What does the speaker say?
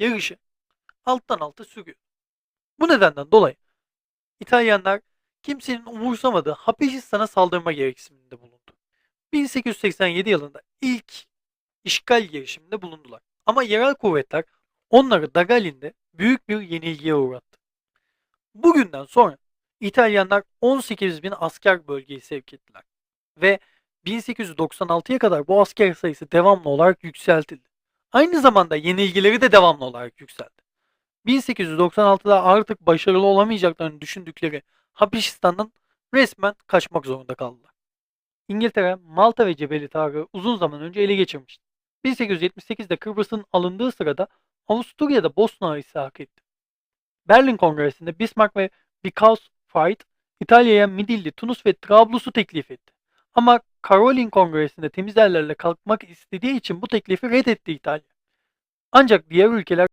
yarışı alttan alta sürüyor. Bu nedenden dolayı İtalyanlar kimsenin umursamadığı Habeşistan'a saldırma gereksiniminde bulundu. 1887 yılında ilk işgal girişiminde bulundular. Ama yerel kuvvetler onları Dagalin'de büyük bir yenilgiye uğrattı. Bugünden sonra İtalyanlar 18 bin asker bölgeyi sevk ettiler ve 1896'ya kadar bu asker sayısı devamlı olarak yükseltildi. Aynı zamanda yenilgileri de devamlı olarak yükseldi. 1896'da artık başarılı olamayacaklarını düşündükleri Habeşistan'dan resmen kaçmak zorunda kaldılar. İngiltere, Malta ve Cebeli Tarık'ı uzun zaman önce ele geçirmişti. 1878'de Kıbrıs'ın alındığı sırada Avusturya'da Bosna'yı ishak etti. Berlin Kongresi'nde Bismarck ve Bickausfried İtalya'ya Midilli, Tunus ve Trablus'u teklif etti. Ama Karolin Kongresi'nde temiz ellerle kalkmak istediği için bu teklifi reddetti İtalya. Ancak diğer ülkeler